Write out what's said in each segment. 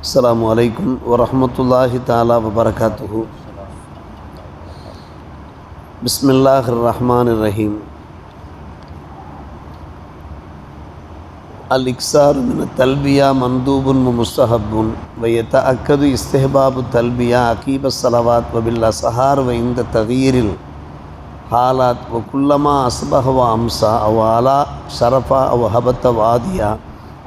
السلام عليكم ورحمة الله تعالى وبركاته. بسم الله الرحمن الرحيم. الإكسار من التلبية مندوب ومستحب. ويتأكد استحباب التلبية عقيب الصلوات وبالأسحار وعند تغيير الحالات. وكلما أصبح وأمسى أو على شرفا أو هبط واديا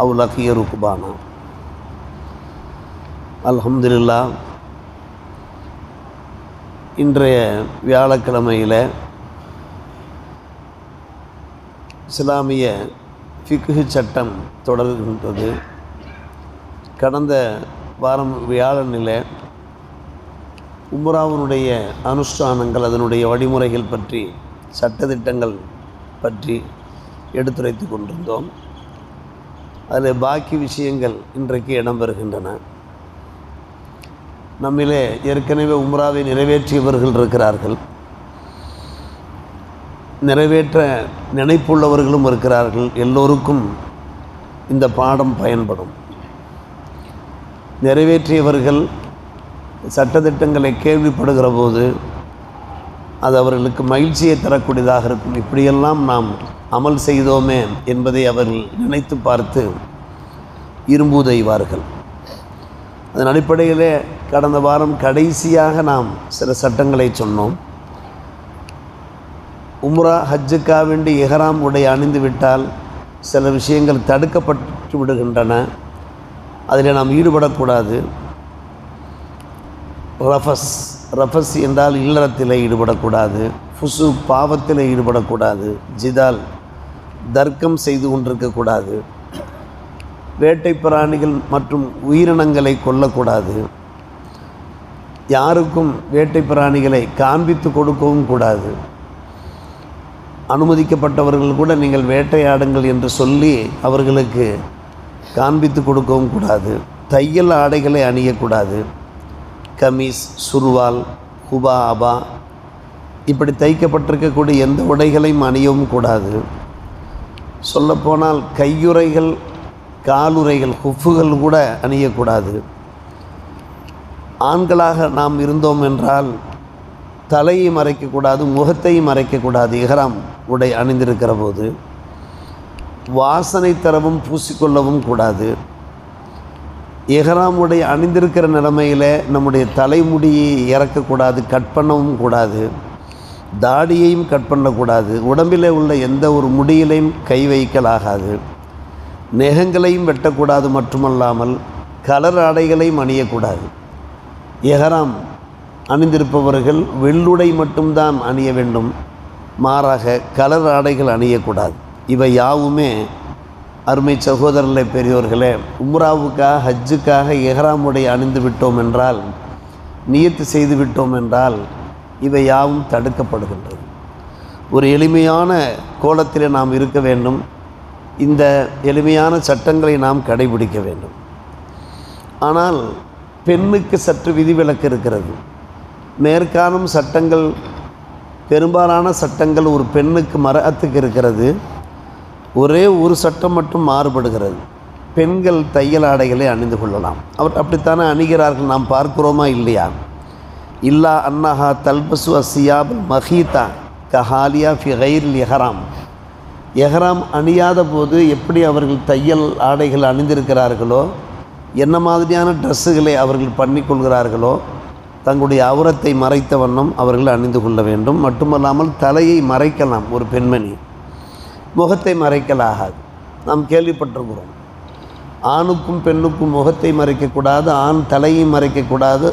أو لقي ركبانا. அல்ஹம்துலில்லா. இன்றைய வியாழக்கிழமையில் இஸ்லாமிய ஃபிக்கு சட்டம் தொடர்கின்றது. கடந்த வாரம் வியாழனில் உம்ராவினுடைய அனுஷ்டானங்கள் அதனுடைய வழிமுறைகள் பற்றி சட்டத்திட்டங்கள் பற்றி எடுத்துரைத்து கொண்டிருந்தோம். அதில் பாக்கி விஷயங்கள் இன்றைக்கு இடம்பெறுகின்றன. நம்மிலே ஏற்கனவே உம்ராவை நிறைவேற்றியவர்கள் இருக்கிறார்கள். நிறைவேற்ற நினைப்புள்ளவர்களும் இருக்கிறார்கள். எல்லோருக்கும் இந்த பாடம் பயன்படும். நிறைவேற்றியவர்கள் சட்டத்திட்டங்களை கேள்விப்படுகிற போது அது அவர்களுக்கு மகிழ்ச்சியை தரக்கூடியதாக இருக்கும். இப்படியெல்லாம் நாம் அமல் செய்தோமே என்பதை அவர்கள் நினைத்து பார்த்து இரும்புதைவார்கள் அதன் அடிப்படையிலே கடந்த வாரம் கடைசியாக நாம் சில சட்டங்களை சொன்னோம். உம்ரா ஹஜ்ஜுக்கா வேண்டி எஹராம் உடை அணிந்து விட்டால் சில விஷயங்கள் தடுக்கப்பட்டு விடுகின்றன. அதில் நாம் ஈடுபடக்கூடாது. ரஃபஸ் ரஃபஸ் என்றால் இல்லறத்தில் ஈடுபடக்கூடாது. ஃபுசு பாவத்தில் ஈடுபடக்கூடாது. ஜிதால் தர்க்கம் செய்து கொண்டிருக்கக்கூடாது. வேட்டை பிராணிகள் மற்றும் உயிரினங்களை கொல்லக்கூடாது. யாருக்கும் வேட்டை பிராணிகளை காண்பித்து கொடுக்கவும் கூடாது. அனுமதிக்கப்பட்டவர்கள் கூட நீங்கள் வேட்டையாடுங்கள் என்று சொல்லி அவர்களுக்கு காண்பித்து கொடுக்கவும் கூடாது. தையல் ஆடைகளை அணியக்கூடாது. கமீஸ் சுருவால் ஹுபா அபா இப்படி தைக்கப்பட்டிருக்கக்கூடிய எந்த உடைகளையும் அணியவும் கூடாது. சொல்லப்போனால் கையுறைகள் காலுறைகள் ஹுஃபுகள் கூட அணியக்கூடாது. ஆண்களாக நாம் இருந்தோம் என்றால் தலையை மறைக்கக்கூடாது முகத்தையும் மறைக்கக்கூடாது இஹராம் உடை அணிந்திருக்கிற போது வாசனை தரவும் பூசிக்கொள்ளவும் கூடாது. இஹராம் உடை அணிந்திருக்கிற நிலைமையில் நம்முடைய தலைமுடியை இறக்கக்கூடாது கட் பண்ணவும் கூடாது. தாடியையும் கட் பண்ணக்கூடாது. உடம்பில் உள்ள எந்த ஒரு முடியிலையும் கை வைக்கலாகாது. நெகங்களையும் வெட்டக்கூடாது மட்டுமல்லாமல் கலர் ஆடைகளையும் அணியக்கூடாது. எஹராம் அணிந்திருப்பவர்கள் வெள்ளுடை மட்டும்தான் அணிய வேண்டும். மாறாக கலர் ஆடைகள் அணியக்கூடாது. இவை யாவுமே அருமை சகோதரர்களே பெரியோர்களே உம்ராவுக்காக ஹஜ்ஜுக்காக எஹராம் உடை அணிந்து விட்டோம் என்றால் நியத்து செய்து விட்டோம் என்றால் இவை யாவும் தடுக்கப்படுகின்றது. ஒரு எளிமையான கோலத்தில் நாம் இருக்க வேண்டும். இந்த எளிமையான சட்டங்களை நாம் கடைபிடிக்க வேண்டும். ஆனால் பெண்ணுக்கு சற்று விதிவிலக்கு இருக்கிறது. மேற்காணும் சட்டங்கள் பெரும்பாலான சட்டங்கள் ஒரு பெண்ணுக்கு மரத்துக்கு இருக்கிறது. ஒரே ஒரு சட்டம் மட்டும் மாறுபடுகிறது. பெண்கள் தையல் ஆடைகளை அணிந்து கொள்ளலாம். அவர் அப்படித்தானே அணிகிறார்கள் நாம் பார்க்கிறோமா இல்லையா? இல்லா அன்னஹா தல்பசு அசியாப் மஹீதா கஹாலியா ஃபி எஹராம். எஹராம் அணியாத போது எப்படி அவர்கள் தையல் ஆடைகள் அணிந்திருக்கிறார்களோ என்ன மாதிரியான ட்ரெஸ்ஸுகளை அவர்கள் பண்ணிக்கொள்கிறார்களோ தங்களுடைய அவுரத்தை மறைத்த வண்ணம் அவர்கள் அணிந்து கொள்ள வேண்டும். மட்டுமல்லாமல் தலையை மறைக்கலாம் ஒரு பெண்மணி. முகத்தை மறைக்கலாகாது நாம் கேள்விப்பட்டிருக்கிறோம். ஆணுக்கும் பெண்ணுக்கும் முகத்தை மறைக்கக்கூடாது ஆண் தலையை மறைக்கக்கூடாது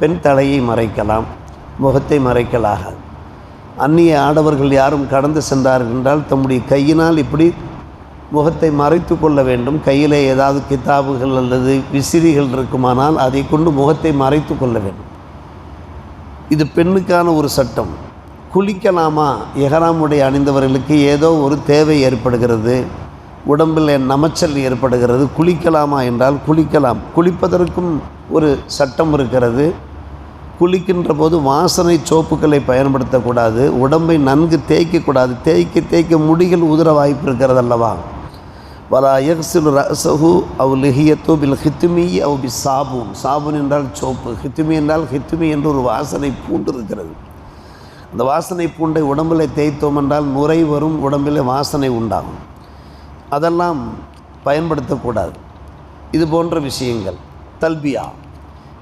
பெண் தலையை மறைக்கலாம். முகத்தை மறைக்கலாகாது அந்நிய ஆடவர்கள் யாரும் கடந்து சென்றார்கள் என்றால் தம்முடைய கையினால் இப்படி முகத்தை மறைத்து கொள்ள வேண்டும். கையில் ஏதாவது கித்தாபுகள் அல்லது விசிறிகள் இருக்குமானால் அதை கொண்டு முகத்தை மறைத்து கொள்ள வேண்டும். இது பெண்ணுக்கான ஒரு சட்டம். குளிக்கலாமா? எஹராமுடைய அணிந்தவர்களுக்கு ஏதோ ஒரு தேவை ஏற்படுகிறது. உடம்பில் நமைச்சல் ஏற்படுகிறது. குளிக்கலாமா என்றால் குளிக்கலாம். குளிப்பதற்கும் ஒரு சட்டம் இருக்கிறது. குளிக்கின்ற போது வாசனை சோப்புக்களை பயன்படுத்தக்கூடாது. உடம்பை நன்கு தேய்க்கக்கூடாது. தேய்க்க தேய்க்க முடிகள் உதிர வாய்ப்பு இருக்கிறது அல்லவா வலா எக்ஸில் ரசஹு அவ் லிஹியத்தோ பில் ஹித்துமி அவ் பி சாபூன் சாபூன் என்றால் சோப்பு. ஹித்துமி என்றால் ஹித்துமி என்று ஒரு வாசனை பூண்டு இருக்கிறது அந்த வாசனை பூண்டை உடம்பில் தேய்த்தோம் என்றால் நுரை வரும் உடம்பில் வாசனை உண்டாகும். அதெல்லாம் பயன்படுத்தக்கூடாது. இது போன்ற விஷயங்கள். தல்பியா.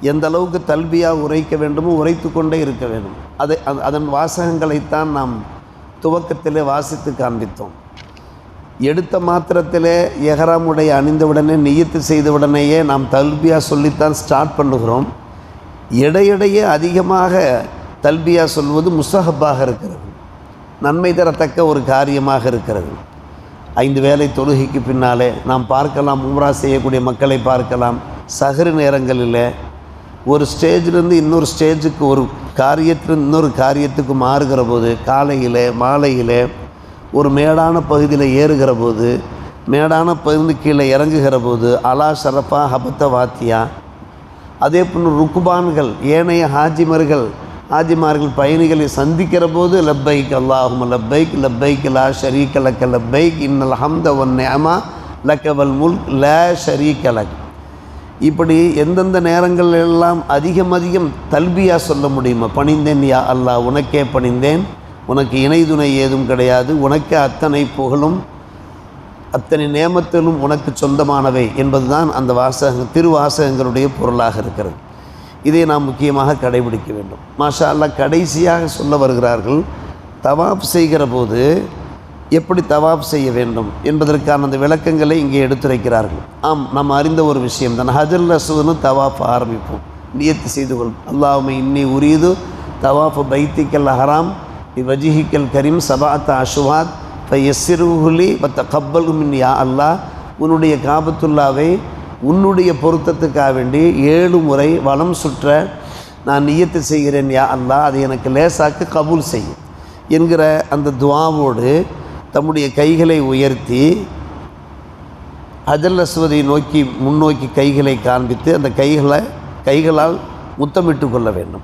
எந்த அளவுக்கு தல்பியா உரைக்க வேண்டுமோ உரைத்து கொண்டே இருக்க வேண்டும். அதை அதன் வாசகங்களைத்தான் நாம் துவக்கத்திலே வாசித்து காண்பித்தோம். எடுத்த மாத்திரத்திலே எஹராமுடைய அணிந்தவுடனே நியத்து செய்தவுடனேயே நாம் தல்பியா சொல்லித்தான் ஸ்டார்ட் பண்ணுகிறோம். இடையிடையே அதிகமாக தல்பியா சொல்வது முஸ்தகப்பாக இருக்கிறது. நன்மை தரத்தக்க ஒரு காரியமாக இருக்கிறது. ஐந்து வேளை தொழுகைக்கு பின்னாலே நாம் பார்க்கலாம் உம்ரா செய்யக்கூடிய மக்களை பார்க்கலாம். சகரு நேரங்களில் ஒரு ஸ்டேஜிலிருந்து இன்னொரு ஸ்டேஜுக்கு ஒரு காரியத்திலிருந்து இன்னொரு காரியத்துக்கு மாறுகிற போது காலையில் மாலையில் ஒரு மேடான பகுதியில் ஏறுகிற போது மேடான பகுதி கீழே இறங்குகிற போது அலா ஷரஃபா ஹபத்த வாத்தியா அதே போன்று ருக்குபான்கள் ஏனைய ஹாஜிமர்கள் ஹாஜிமார்கள் பயணிகளை சந்திக்கிற போது லப்பைக் அல்லாஹும் லப்பைக் லப்பைக் லா ஷரீக் லக்க லப்பைக் இன்னல் ஹம்த ஒன் நேமா லக்கவல் முல்க் ல ஷரீக் லக். இப்படி எந்தெந்த நேரங்கள் எல்லாம் அதிகம் அதிகம் தல்பியா சொல்ல முடியுமா? பணிந்தேன் யா அல்லாஹ் உனக்கே பணிந்தேன். உனக்கு இணை துணை ஏதும் கிடையாது. உனக்கு அத்தனை புகழும் அத்தனை நேமத்திலும் உனக்கு சொந்தமானவை என்பதுதான் அந்த வாசக திருவாசகங்களுடைய பொருளாக இருக்கிறது. இதை நாம் முக்கியமாக கடைபிடிக்க வேண்டும். மாஷா அல்லாஹ் கடைசியாக சொல்ல வருகிறார்கள் தவாப் செய்கிற போது எப்படி தவாப் செய்ய வேண்டும் என்பதற்கான அந்த விளக்கங்களை இங்கே எடுத்துரைக்கிறார்கள். ஆம் நாம் அறிந்த ஒரு விஷயம் தான். ஹஜர் ரசூன்னு தவாப் ஆரம்பிப்போம். நியத்து செய்து கொள். அல்லாஹுமை இன்னி உரியது தவாஃப் பைத்திக்கல் ஹராம். வஜிஹிக்கல் கரீம் சபாத் அஷுவாத் ஃபயஸ்ஸிருஹுலி பத்த கப்பல் யா அல்லா உன்னுடைய காபத்துல்லாவை உன்னுடைய பொருத்தத்துக்காக வேண்டி ஏழு முறை வளம் சுற்ற நான் நியத்து செய்கிறேன் யா அல்லாஹ். அதை எனக்கு லேசாக்கு கபூல் செய்யும் என்கிற அந்த துவாவோடு தம்முடைய கைகளை உயர்த்தி அஜல் அஸ்வதை நோக்கி முன்னோக்கி கைகளை காண்பித்து அந்த கைகளை கைகளால் முத்தமிட்டு கொள்ள வேண்டும்.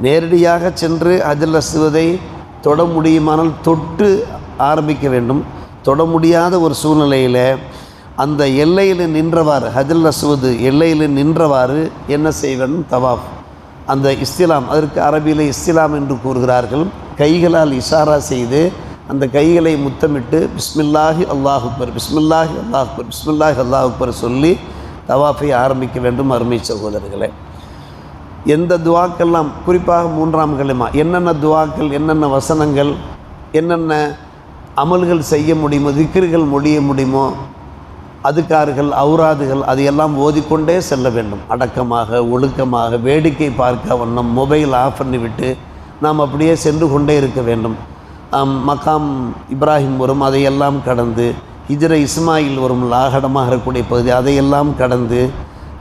நேரடியாக சென்று அஜல் அஸ்வதை தொட முடியுமானால் தொட்டு ஆரம்பிக்க வேண்டும். தொட முடியாத ஒரு சூழ்நிலையில் அந்த எல்லையில் நின்றவாறு ஹஜல் ரசுவது எல்லையில் நின்றவாறு என்ன செய்வன்? தவாஃப். அந்த இஸ்திலாம் அதற்கு அரபியில் இஸ்திலாம் என்று கூறுகிறார்கள். கைகளால் இஷாரா செய்து அந்த கைகளை முத்தமிட்டு பிஸ்மில்லாஹி அல்லாஹ் பிஸ்மில்லாஹி அல்லாஹ் பிஸ்மில்லாஹி அல்லாஹுப்பர் சொல்லி தவாஃபை ஆரம்பிக்க வேண்டும் அருமை சகோதரர்களே. எந்த துவாக்கெல்லாம் குறிப்பாக மூன்றாம் கலிமா என்னென்ன துவாக்கள் என்னென்ன வசனங்கள் என்னென்ன அமல்கள் செய்ய முடியுமோ திக்ருகள் முடிய முடியுமோ அதுக்கார்கள் அவுராதுகள் அதையெல்லாம் ஓதிக்கொண்டே செல்ல வேண்டும். அடக்கமாக ஒழுக்கமாக வேடிக்கை பார்க்க வண்ணம் மொபைல் ஆஃப் பண்ணிவிட்டு நாம் அப்படியே சென்று கொண்டே இருக்க வேண்டும். மகாம் மக்காம் இப்ராஹிம் வரும் அதையெல்லாம் கடந்து ஹிஜ்ர இஸ்மாயில் வரும் லாகடமாக இருக்கக்கூடிய பகுதி அதையெல்லாம் கடந்து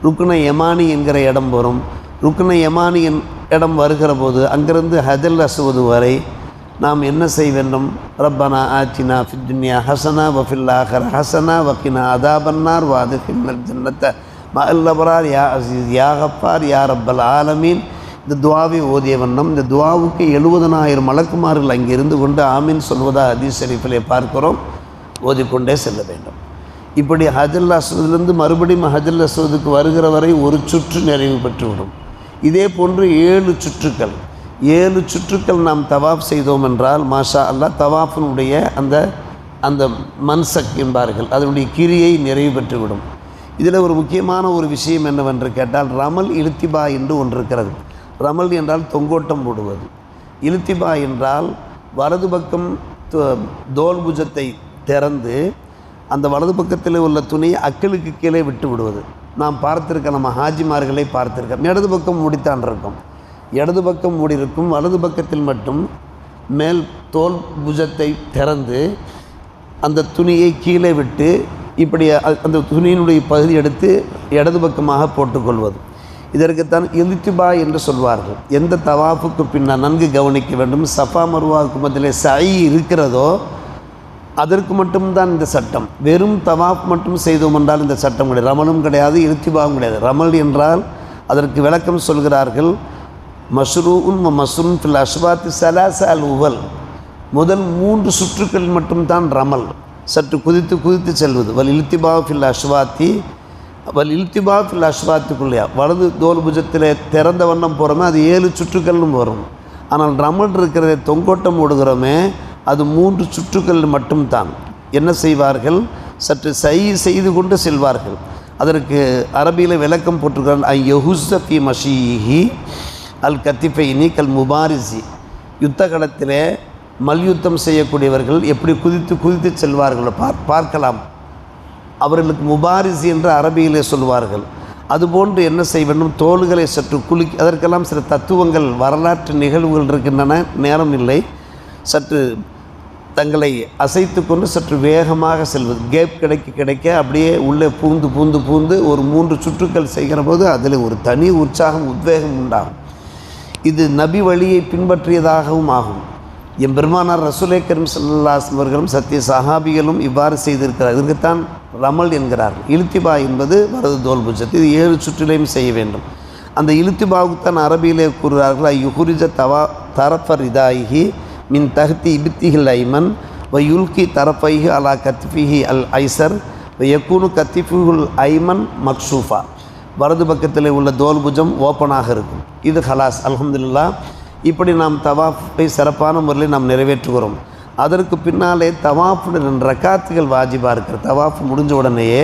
ருக்குன யமானி என்கிற இடம் வரும். ருக்ன யமானியின் இடம் வருகிற போது அங்கிருந்து ஹஜல் அசுவது வரை நாம் என்ன செய்ய வேண்டும் ரப்பனா ஆச்சினா ஃபித்துன்யா ஹசனா வஃபில் ஆஹர். ஹசனா வக்கினா அதாபன்னார் வாது ஹின்னல் ஜன்னத்த. மல்லபரார் யா அசீஸ் யா யா ரப்பல் ஆலமீன். இந்த துவாவை ஓதிய வண்ணம் இந்த துவாவுக்கு எழுபதனாயிரம் மலக்குமார்கள் அங்கே இருந்து கொண்டு ஆமீன் சொல்வதாக ஹதீஸ் ஷரீஃபிலே பார்க்கிறோம். ஓதிக்கொண்டே செல்ல வேண்டும். இப்படி ஹஜல் அஸ்வதிலிருந்து மறுபடியும் ஹஜல் அசுவதுக்கு வருகிற வரை ஒரு சுற்று நிறைவு பெற்றுவிடும். இதே போன்று ஏழு சுற்றுக்கள். ஏழு சுற்றுக்கள் நாம் தவாப் செய்தோம் என்றால் மாஷா அல்லாஹ் தவாஃபினுடைய அந்த அந்த மன்சக் என்பார்கள் அதனுடைய கிரியை நிறைவு பெற்றுவிடும். இதில் ஒரு முக்கியமான ஒரு விஷயம் என்னவென்று கேட்டால் ரமல் இழுத்திபா என்று ஒன்று இருக்கிறது. ரமல் என்றால் தொங்கோட்டம் போடுவது. இழுத்திபா என்றால் வலது பக்கம் து- தோல் புஜத்தை திறந்து அந்த வலது பக்கத்தில் உள்ள துணியை அக்களுக்கு கீழே விட்டு விடுவது. நாம் பார்த்திருக்க நம்ம ஹாஜிமார்களை பார்த்துருக்கோம் இடது பக்கம் முடித்தான் இருக்கும். இடது பக்கம் மூடி இருக்கும். வலது பக்கத்தில் மட்டும் மேல் தோல் புஜத்தை திறந்து அந்த துணியை கீழே விட்டு இப்படி அந்த துணியினுடைய பகுதி எடுத்து இடது பக்கமாக போட்டுக்கொள்வது. இதற்குத்தான் இலித்துபா என்று சொல்வார்கள். எந்த தவாஃபுக்கு பின்னால் நன்கு கவனிக்க வேண்டும். சஃபா மருவாவுக்கு மத்தியிலே சை இருக்கிறதோ அதற்கு மட்டும்தான் இந்த சட்டம். வெறும் தவாப் மட்டும் செய்தோம் என்றால் இந்த சட்டம் கிடையாது. ரமலும் கிடையாது இருத்திபாவும் கிடையாது. ரமல் என்றால் அதற்கு விளக்கம் சொல்கிறார்கள் மஷ்ரூன் மஸ்ரூன் ஃபில் அஷ்வாத்தி சலாசால் உவல். முதல் மூன்று சுற்றுக்கள் மட்டும்தான் ரமல். சற்று குதித்து குதித்து செல்வது. வல் இல்திபா ஃபில் அஸ்வாத்தி வல் இல்திபா ஃபில் அஷ்வாத்துக்குள்ளையா? வலது தோல் புஜத்தில் திறந்த வண்ணம் போகிறோமே அது ஏழு சுற்றுக்கள்னு வரும். ஆனால் ரமல் இருக்கிறத தொங்கோட்டம் ஓடுகிறோமே அது மூன்று சுற்றுக்கள் மட்டும்தான். என்ன செய்வார்கள்? சற்று சை செய்து கொண்டு செல்வார்கள். அதற்கு அரபியில் விளக்கம் போட்டிருக்கிறான் ஐ யஹுசஃபி மஷீஹி அல் கத்திஃபைனி கல் முபாரிசி. யுத்த களத்தில் மல்யுத்தம் செய்யக்கூடியவர்கள் எப்படி குதித்து குதித்து செல்வார்களோ பார் பார்க்கலாம். அவர்களுக்கு முபாரிசி என்று அரபியிலே சொல்வார்கள் அதுபோன்று என்ன செய்ய வேண்டும்? தோள்களை சற்று குலுக்கி அதற்கெல்லாம் சில தத்துவங்கள் வரலாற்று நிகழ்வுகள் இருக்கின்றன நேரம் இல்லை. சற்று தங்களை அசைத்து கொண்டு சற்று வேகமாக செல்வது. கேப் கிடைக்க கிடைக்க அப்படியே உள்ளே பூந்து பூந்து பூந்து ஒரு மூன்று சுற்றுக்கள் செய்கிற போது அதில் ஒரு தனி உற்சாகம் உத்வேகம் உண்டாகும். இது நபி வழியை பின்பற்றியதாகவும் ஆகும். என் பெருமானார் கரும் அவர்களும் சத்திய சஹாபிகளும் இவ்வாறு செய்திருக்கிறார் இதற்குத்தான் ரமல் என்கிறார். இலுத்திபா என்பது வரது தோல் புஜத் இது ஏழு சுற்றிலையும் செய்ய வேண்டும். அந்த இலுத்திபாவுக்குத்தான் அரபியிலே கூறுகிறார்கள் ஐயுகுரிஜ தவா தரஃபர் இதாகி மின் தஹ்தி இபித்திஹில் ஐமன் வ யுல்கி தரஃபைஹி அலா கத்திஃபிஹி அல் ஐசர் வ யக்கூனு கத்திஃபுல் ஐமன் மக்ஷூஃபா. வரது பக்கத்தில் உள்ள தோல் புஜம் ஓப்பனாக இருக்கும். இது ஹலாஸ் அலமதுல்லா இப்படி நாம் தவாஃபை சிறப்பான முறையில் நாம் நிறைவேற்றுகிறோம். அதற்கு பின்னாலே தவாஃபுடைய ரெண்டு ரக்காத்துகள் வாஜிபாக இருக்கிற. தவாஃப் முடிஞ்ச உடனேயே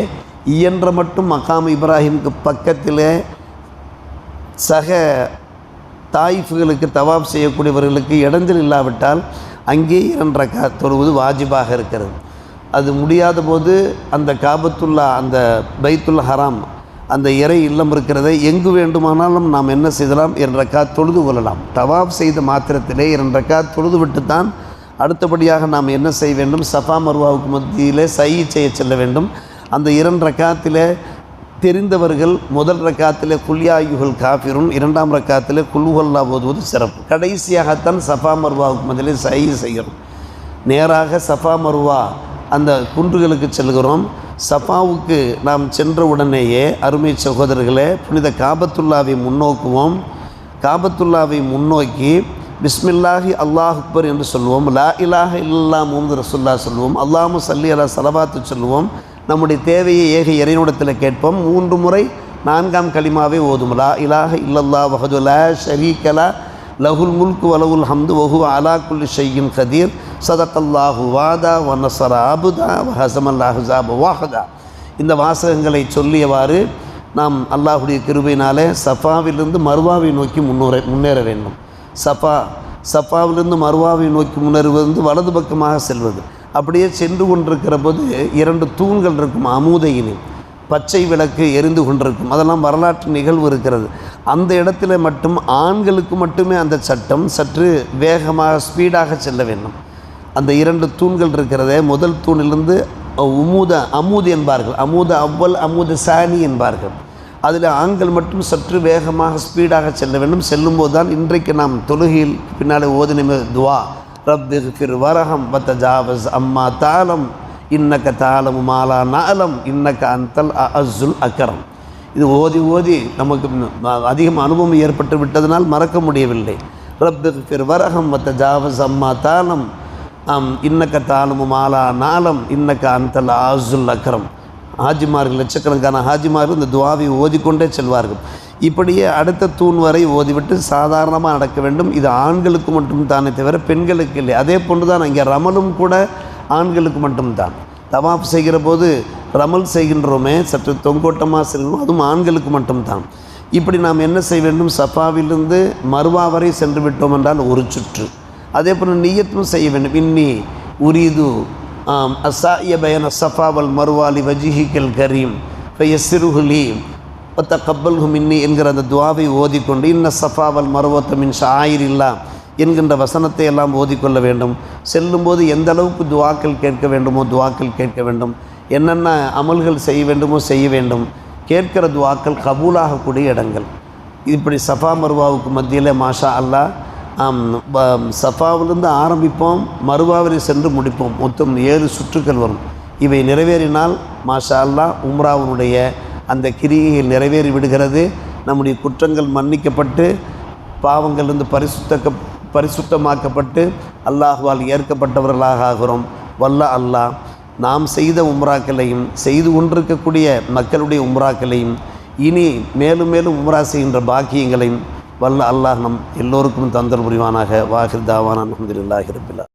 இயன்ற மட்டும் மகாம் இப்ராஹிமுக்கு பக்கத்திலே சக தாயிஃபுகளுக்கு தவாப் செய்யக்கூடியவர்களுக்கு இடைஞ்சல் இல்லாவிட்டால் அங்கே இரண்டு ரக்கா தொழுவது வாஜிபாக இருக்கிறது. அது முடியாத போது அந்த காபத்துல்லா அந்த பைத்துல் ஹராம் அந்த இறை இல்லம் இருக்கிறதை எங்கு வேண்டுமானாலும் நாம் என்ன செய்யலாம் இரண்டு ரக்கா தொழுது கொள்ளலாம். தவாப் செய்த மாத்திரத்திலே இரண்டு தொழுது தொழுது விட்டுத்தான் அடுத்தபடியாக நாம் என்ன செய்ய வேண்டும்? சஃபா மருவாவுக்கு மத்தியிலே சை செய்ய செல்ல வேண்டும். அந்த இரண்ட காத்தில் தெரிந்தவர்கள் முதல் ரக்காத்தில் குல்யாயுகள் காஃபிரும் இரண்டாம் ரக்காத்தில் குல்ஹல்லா ஓதுவது சிறப்பு. கடைசியாகத்தான் சஃபா மருவாவுக்கு முதலில் சை செய்கிறோம். நேராக சஃபா மருவா அந்த குன்றுகளுக்கு செல்கிறோம். சஃபாவுக்கு நாம் சென்ற உடனேயே அருமை சகோதரர்களே புனித காபத்துல்லாவை முன்னோக்குவோம். காபத்துல்லாவை முன்னோக்கி பிஸ்மில்லாஹி அல்லாஹ் அக்பர் என்று சொல்லுவோம் லா இலாஹ இல்லா முகமது ரசுல்லா சொல்லுவோம் அல்லாமு சல்லி அலா சலவாத்து சொல்லுவோம் நம்முடைய தேவையை ஏக இறைவனிடத்தில் கேட்போம். மூன்று முறை நான்காம் கலிமாவை ஓதும். லா இலாஹ இல்லல்லா வஹதுலா ஷரீகலா லஹுல் முல்கு வலவுல் ஹம்து வஹு அலா குல்லி ஷையின் கதீர். சதக்கல்லாஹு வாதா வ அபுதா வ வாஹதா. இந்த வாசகங்களை சொல்லியவாறு நாம் அல்லாஹுடைய கிருபையினாலே சஃபாவிலிருந்து மருவாவை நோக்கி முன்னேற முன்னேற வேண்டும். சஃபா சஃபாவிலிருந்து மருவாவை நோக்கி முன்னேறுவது வந்து வலது பக்கமாக செல்வது. அப்படியே சென்று கொண்டிருக்கிற போது இரண்டு தூண்கள் இருக்கும் அமுதையினில். பச்சை விளக்கு எரிந்து கொண்டிருக்கும். அதெல்லாம் வரலாற்று நிகழ்வு இருக்கிறது. அந்த இடத்துல மட்டும் ஆண்களுக்கு மட்டுமே அந்த சட்டம் சற்று வேகமாக ஸ்பீடாக செல்ல வேண்டும். அந்த இரண்டு தூண்கள் இருக்கிறதே முதல் தூணிலிருந்து உமூத அமூது என்பார்கள். அமூத அவ்வல் அமூத சாணி என்பார்கள். அதில் ஆண்கள் மட்டும் சற்று வேகமாக ஸ்பீடாக செல்ல வேண்டும். செல்லும்போது தான் இன்றைக்கு நாம் தொழுகையில் பின்னாலே ஓதினமே துவா. ரப் ஃபிர் வரஹம் பத்த ஜாவஸ் அம்மா தாளம் இன்னக்க தாளம் மாலா நாலம். இன்னக்க அந்தல் அசுல் அக்கரம் இது ஓதி ஓதி நமக்கு அதிகம் அனுபவம் ஏற்பட்டு விட்டதனால் மறக்க முடியவில்லை. ரப் ஃபிர் வரஹம் பத்த ஜாவஸ் அம்மா தாளம் ஆம் இன்னக்க தாளமு மாலா நாளம் இன்னக்க அந்தல் அசுல் அக்கரம் ஹாஜிமார்கள் லட்சக்கணக்கான ஹாஜிமார்கள் இந்த துவாவை ஓதிக்கொண்டே செல்வார்கள். இப்படியே அடுத்த தூண் வரை ஓதிவிட்டு சாதாரணமாக நடக்க வேண்டும். இது ஆண்களுக்கு மட்டும் தானே தவிர பெண்களுக்கு இல்லை. அதே போன்று தான் இங்கே ரமலும் கூட ஆண்களுக்கு மட்டும்தான். தவாப் செய்கிற போது ரமல் செய்கின்றோமே சற்று தொங்கோட்டமாக செல்கிறோம் அதுவும் ஆண்களுக்கு மட்டும்தான். இப்படி நாம் என்ன செய்ய வேண்டும்? சஃபாவிலிருந்து மருவா வரை சென்று விட்டோம் என்றால் ஒரு சுற்று. அதே போல் நீயத்தும் செய்ய வேண்டும். இன்னி உரீது அசாய பயன சஃபாவல் மருவாலி வஜிஹிக்கல் கரீம் ஃபயசிருஹுலி ஒத்த கப்பல் மின்னி என்கிற அந்த துவாவை ஓதிக்கொண்டு இன்ன சஃபாவல் மருவத்தமின் ஷாயிர் இல்லா என்கின்ற வசனத்தை எல்லாம் ஓதிக்கொள்ள வேண்டும். செல்லும்போது எந்த அளவுக்கு துவாக்கள் கேட்க வேண்டுமோ துவாக்கள் கேட்க வேண்டும். என்னென்ன அமல்கள் செய்ய வேண்டுமோ செய்ய வேண்டும். கேட்கிற துவாக்கள் கபூலாகக்கூடிய இடங்கள். இப்படி சஃபா மருவாவுக்கு மத்தியில் மாஷா அல்லாஹ் ப- சஃபாவிலிருந்து ஆரம்பிப்போம் மறுவாவரை சென்று முடிப்போம். மொத்தம் ஏழு சுற்றுக்கள் வரும். இவை நிறைவேறினால் மாஷா அல்லாஹ் உம்ராவினுடைய அந்த கிரிகைகள் நிறைவேறி விடுகிறது. நம்முடைய குற்றங்கள் மன்னிக்கப்பட்டு பாவங்களிலிருந்து பரிசுத்த பரிசுத்தமாக்கப்பட்டு அல்லாஹ்வால் ஏற்கப்பட்டவர்களாக ஆகிறோம். வல்ல அல்லாஹ் நாம் செய்த உம்ராக்களையும் செய்து கொண்டிருக்கக்கூடிய மக்களுடைய உம்ராக்களையும் இனி மேலும் மேலும் உம்ரா செய்கின்ற பாக்கியங்களையும் வல்ல அல்லாஹ் நம் எல்லோருக்கும் தந்தல் புரிவானாக. வாஹிர் தாவான் அலமதுல்லாஹிரபில்லா